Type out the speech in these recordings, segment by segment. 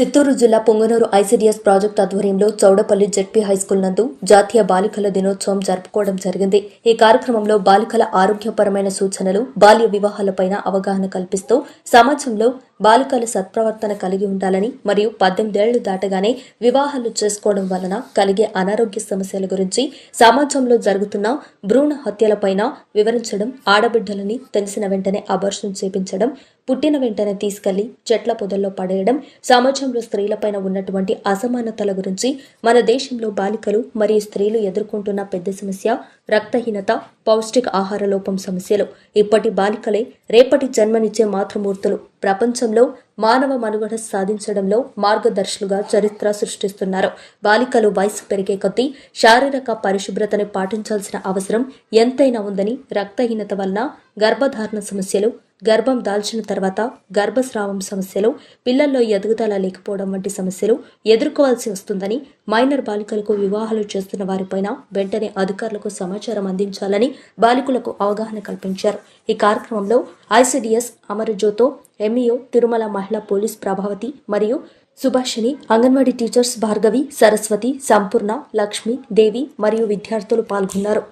చిత్తూరు జిల్లా Punganur ICDS project ఆధ్వర్యంలో Chowdapalli ZP high school నందు జాతీయ బాలికల దినోత్సవం జరుపుకోవడం జరిగింది. ఈ కార్యక్రమంలో బాలికల ఆరోగ్యపరమైన సూచనలు బాల్య వివాహాలపైన అవగాహన కల్పిస్తూ సమాజంలో బాలికల సత్ప్రవర్తన కలిగి ఉండాలని మరియు పద్దెనిమిదేళ్ళు దాటగానే వివాహాలు చేసుకోవడం వలన కలిగే అనారోగ్య సమస్యల గురించి సమాజంలో జరుగుతున్న భ్రూణ హత్యలపైన వివరించడం ఆడబిడ్డలని తెలిసిన వెంటనే అబర్షం చేపించడం పుట్టిన వెంటనే తీసుకెళ్ళి చెట్ల పొదల్లో పడేయడం సమాజంలో స్త్రీలపైన ఉన్నటువంటి అసమానతల గురించి మన దేశంలో బాలికలు మరియు స్త్రీలు ఎదుర్కొంటున్న పెద్ద సమస్య రక్తహీనత పౌష్టిక ఆహార లోపం సమస్యలు. ఇప్పటి బాలికలే రేపటి జన్మనిచ్చే మాతృమూర్తులు. ప్రపంచంలో మానవ మనుగడ సాధించడంలో మార్గదర్శులుగా చరిత్ర సృష్టిస్తున్నారు. బాలికలు వయసు పెరిగే కొద్దీ శారీరక పరిశుభ్రతని పాటించాల్సిన అవసరం ఎంతైనా ఉందని రక్తహీనత వలన గర్భధారణ సమస్యలు గర్భం దాల్చిన తర్వాత గర్భస్రావం సమస్యలు పిల్లల్లో ఎదుగుదల లేకపోవడం వంటి సమస్యలు ఎదుర్కోవాల్సి వస్తుందని మైనర్ బాలికలకు వివాహాలు చేస్తున్న వారిపైన వెంటనే అధికారులకు సమాచారం అందించాలని బాలికలకు అవగాహన కల్పించారు. ఈ కార్యక్రమంలో ఐసిడిఎస్ అమరజ్యోతో ఎంఈఓ తిరుమల మహిళా పోలీస్ ప్రభావతి మరియు సుభాషిణి అంగన్వాడీ టీచర్స్ భార్గవి సరస్వతి సంపూర్ణ లక్ష్మి దేవి మరియు విద్యార్థులు పాల్గొన్నారు.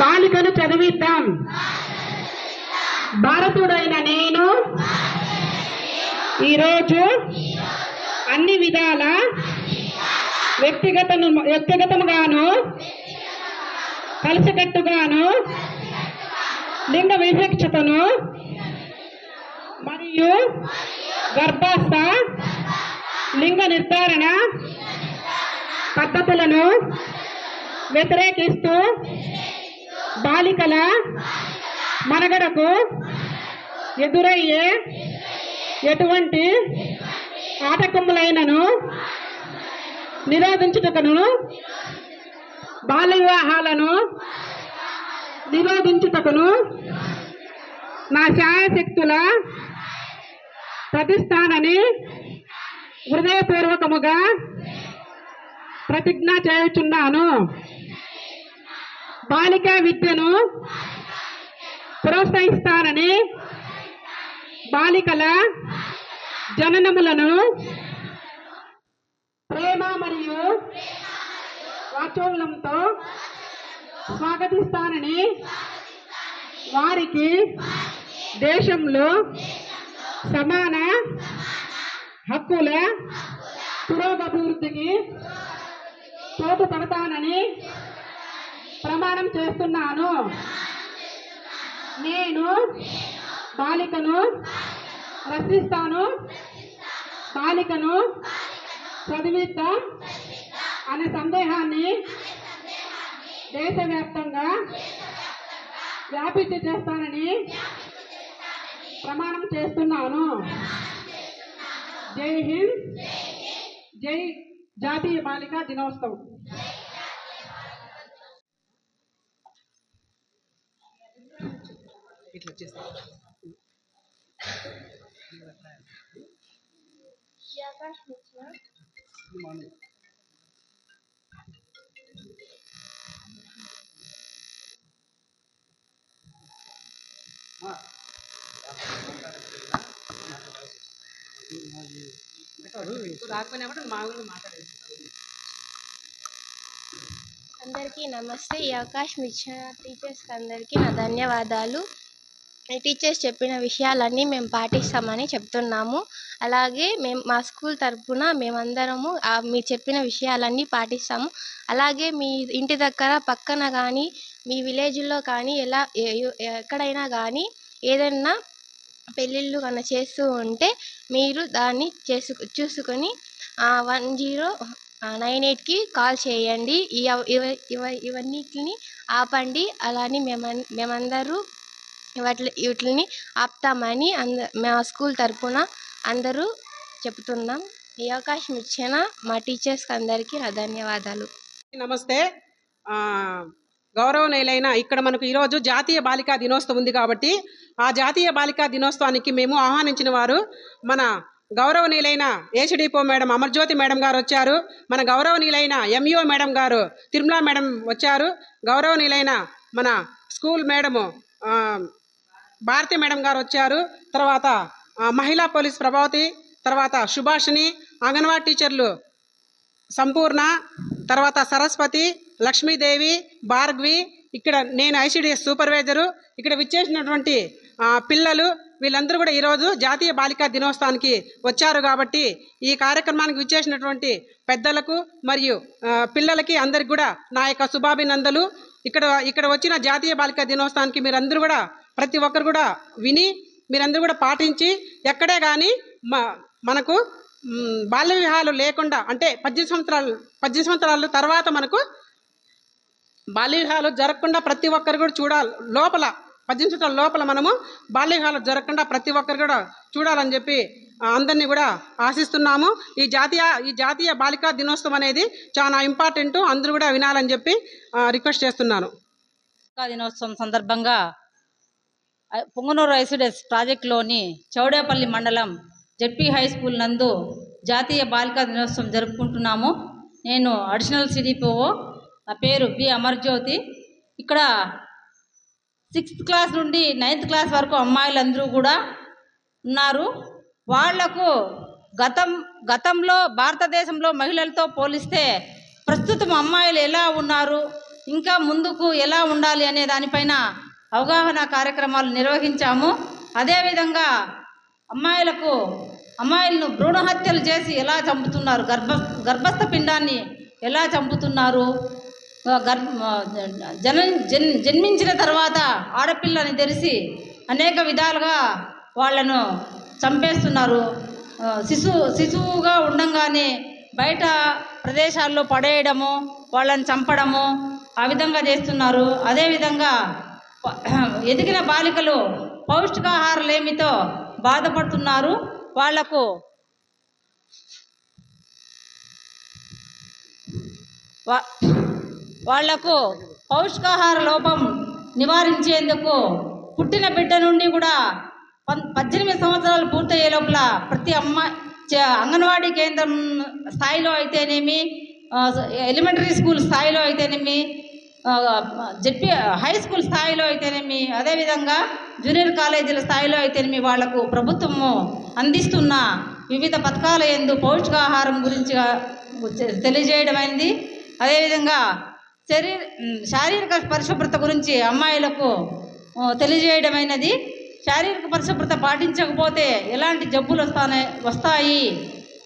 బాలికలు చదివిద్దాం. భారతుడైన నేను. ఈరోజు అన్ని విధాల వ్యక్తిగత వ్యక్తిగతముగాను కలిసికట్టుగాను లింగ వివక్షతను మరియు గర్భాస్థ లింగ నిర్ధారణ పద్ధతులను వ్యతిరేకిస్తూ బాలికల మనగడకు ఎదురయ్యే ఎటువంటి ఆటకములైనను నిరోధించుటకును బాల్య వివాహాలను నిరోధించుటకును నా శాయశక్తుల ప్రతిష్టానని హృదయపూర్వకముగా ప్రతిజ్ఞ చేయుచున్నాను. బాలికా విద్యను ప్రోత్సహిస్తానని బాలికల జననములను ప్రేమ మరియు వాచోలంతో స్వాగతిస్తానని వారికి దేశంలో సమాన హక్కుల పురోగభివృద్ధికి తోడ్పడతానని ప్రమాణం చేస్తున్నాను. నేను బాలికను రక్షిస్తాను బాలికను చదివిద్దాం అనే సందేహాన్ని దేశవ్యాప్తంగా వ్యాపించి చేస్తానని ప్రమాణం చేస్తున్నాను. జై హింద్. జై జాతీయ బాలికా దినోత్సవం. ఇట్లా చేస్తా. రాకపోయినా కూడా మామూలుగా మాట్లాడేది. అందరికీ నమస్తే. ఈ అవకాశం ఇచ్చిన టీచర్స్కి అందరికీ నా ధన్యవాదాలు. టీచర్స్ చెప్పిన విషయాలన్నీ మేము పాటిస్తామని చెప్తున్నాము. అలాగే మేము మా స్కూల్ తరఫున మేమందరము మీరు చెప్పిన విషయాలన్నీ పాటిస్తాము. అలాగే మీ ఇంటి దగ్గర పక్కన కానీ మీ విలేజ్లో కానీ ఎలా ఎక్కడైనా కానీ ఏదైనా పెళ్ళిళ్ళు కన్నా చేస్తూ ఉంటే మీరు దాన్ని చేసు చూసుకొని వన్ జీరో నైన్ ఎయిట్కి కాల్ చేయండి. ఇవన్నిటిని ఆపండి. అలానే మేమ మేమందరూ వాటి వీటిని ఆపుతామని అంద మా స్కూల్ తరఫున అందరూ చెప్తున్నాం. ఈ అవకాశం ఇచ్చిన మా టీచర్స్కి అందరికీ నా ధన్యవాదాలు. నమస్తే. గౌరవనీయులైన ఇక్కడ మనకు ఈరోజు జాతీయ బాలికా దినోత్సవం ఉంది కాబట్టి ఆ జాతీయ బాలికా దినోత్సవానికి మేము ఆహ్వానించిన వారు మన గౌరవనీయులైన ఏసీడీపో మేడం అమర్జ్యోతి మేడం గారు వచ్చారు. మన గౌరవనీయులైన ఎంఈఓ మేడం గారు తిరుమల మేడం వచ్చారు. గౌరవనీయులైన మన స్కూల్ మేడము భారతి మేడం గారు వచ్చారు. తర్వాత మహిళా పోలీస్ ప్రభావతి తర్వాత సుభాషిణి అంగన్వాడీ టీచర్లు సంపూర్ణ తర్వాత సరస్వతి లక్ష్మీదేవి భార్గవి ఇక్కడ నేను ఐసిడిఎస్ సూపర్వైజరు ఇక్కడ విచ్చేసినటువంటి పిల్లలు వీళ్ళందరూ కూడా ఈరోజు జాతీయ బాలికా దినోత్సవానికి వచ్చారు కాబట్టి ఈ కార్యక్రమానికి విచ్చేసినటువంటి పెద్దలకు మరియు పిల్లలకి అందరికి కూడా నా యొక్క శుభాభినందనలు ఇక్కడ ఇక్కడ వచ్చిన జాతీయ బాలికా దినోత్సవానికి మీరందరూ కూడా ప్రతి ఒక్కరు కూడా విని మీరందరూ కూడా పాటించి ఎక్కడే కానీ మనకు బాల్య వివాహాలు లేకుండా అంటే పద్దెనిమిది సంవత్సరాలు పద్దెనిమిది సంవత్సరాల తర్వాత మనకు బాల్య వివాహాలు జరగకుండా ప్రతి ఒక్కరు కూడా చూడాలి. లోపల పద్దెనిమిది సంవత్సరాల లోపల మనము బాల్య వివాహాలు జరగకుండా ప్రతి ఒక్కరు కూడా చూడాలని చెప్పి అందరినీ కూడా ఆశిస్తున్నాము. ఈ జాతీయ ఈ జాతీయ బాలికా దినోత్సవం అనేది చాలా ఇంపార్టెంట్ అందరూ కూడా వినాలని చెప్పి రిక్వెస్ట్ చేస్తున్నాను. బాలికా దినోత్సవం సందర్భంగా పొంగనూరు ఐసిడెస్ ప్రాజెక్టులోని చౌడేపల్లి మండలం జెడ్పీ హై స్కూల్ నందు జాతీయ బాలికా దినోత్సవం జరుపుకుంటున్నాము. నేను అడిషనల్ సిడిపిఓ నా పేరు బి అమర్జ్యోతి. ఇక్కడ సిక్స్త్ క్లాస్ నుండి నైన్త్ క్లాస్ వరకు అమ్మాయిలందరూ కూడా ఉన్నారు. వాళ్ళకు గతం గతంలో భారతదేశంలో మహిళలతో పోలిస్తే ప్రస్తుతం అమ్మాయిలు ఎలా ఉన్నారు ఇంకా ముందుకు ఎలా ఉండాలి అనే దానిపైన అవగాహన కార్యక్రమాలు నిర్వహించాము. అదేవిధంగా అమ్మాయిలకు అమ్మాయిలను భ్రూణ హత్యలు చేసి ఎలా చంపుతున్నారు? గర్భ గర్భస్థ పిండాన్ని ఎలా చంపుతున్నారు? గర్భ జన జన్ జన్మించిన తర్వాత ఆడపిల్లని తెరిచి అనేక విధాలుగా వాళ్ళను చంపేస్తున్నారు. శిశు శిశువుగా ఉండంగానే బయట ప్రదేశాల్లో పడేయడము వాళ్ళని చంపడము ఆ విధంగా చేస్తున్నారు. అదేవిధంగా ఎదిగిన బాలికలు పౌష్టికాహారలేమితో బాధపడుతున్నారు. వాళ్ళకు వా- వాళ్ళకు పౌష్టికాహార లోపం నివారించేందుకు పుట్టిన బిడ్డ నుండి కూడా పన్ పద్దెనిమిది సంవత్సరాలు పూర్తయ్యే లోపల ప్రతి అమ్మ అంగన్వాడీ కేంద్రం స్థాయిలో అయితేనేమి ఎలిమెంటరీ స్కూల్ స్థాయిలో అయితేనేమి జెడ్పీ హై స్కూల్ స్థాయిలో అయితేనేమి అదేవిధంగా జూనియర్ కాలేజీల స్థాయిలో అయితేనేమి వాళ్ళకు ప్రభుత్వము అందిస్తున్న వివిధ పథకాల ఎందు పౌష్టికాహారం గురించి తెలియజేయడమైంది అదేవిధంగా శరీర శారీరక పరిశుభ్రత గురించి అమ్మాయిలకు తెలియజేయడమైనది శారీరక పరిశుభ్రత పాటించకపోతే ఎలాంటి జబ్బులు వస్తాయి వస్తాయి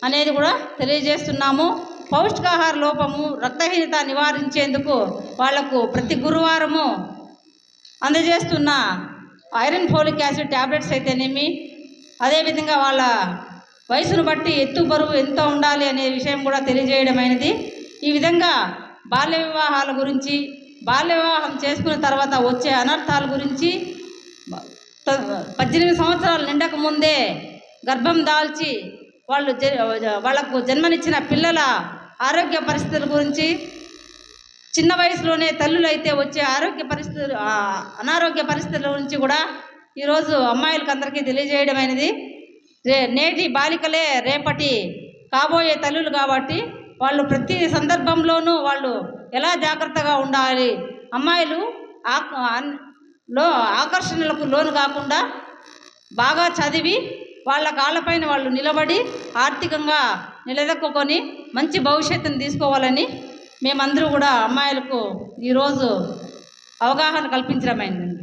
అనేది కూడా తెలియజేస్తున్నాము. పౌష్టికాహార లోపము రక్తహీనత నివారించేందుకు వాళ్ళకు ప్రతి గురువారము అందజేస్తున్న ఐరన్ ఫోలిక్ యాసిడ్ ట్యాబ్లెట్స్ అయితేనేమి అదేవిధంగా వాళ్ళ వయసును బట్టి ఎత్తు బరువు ఎంత ఉండాలి అనే విషయం కూడా తెలియజేయడమైనది. ఈ విధంగా బాల్య వివాహాల గురించి బాల్య వివాహం చేసుకున్న తర్వాత వచ్చే అనర్థాల గురించి పద్దెనిమిది సంవత్సరాలు నిండక ముందే గర్భం దాల్చి వాళ్ళు వాళ్ళకు జన్మనిచ్చిన పిల్లల ఆరోగ్య పరిస్థితుల గురించి చిన్న వయసులోనే తల్లులు అయితే వచ్చే ఆరోగ్య పరిస్థితులు అనారోగ్య పరిస్థితుల గురించి కూడా ఈరోజు అమ్మాయిలకు అందరికీ తెలియజేయడమైనది. నేటి బాలికలే రేపటి కాబోయే తల్లులు కాబట్టి వాళ్ళు ప్రతి సందర్భంలోనూ వాళ్ళు ఎలా జాగ్రత్తగా ఉండాలి? అమ్మాయిలు అన్- లో ఆకర్షణలకు లోను కాకుండా బాగా చదివి వాళ్ళ కాళ్ళపైన వాళ్ళు నిలబడి ఆర్థికంగా నిలదొక్కుని మంచి భవిష్యత్తును తీసుకోవాలని మేమందరూ కూడా అమ్మాయిలకు ఈరోజు అవగాహన కల్పించడమైంది.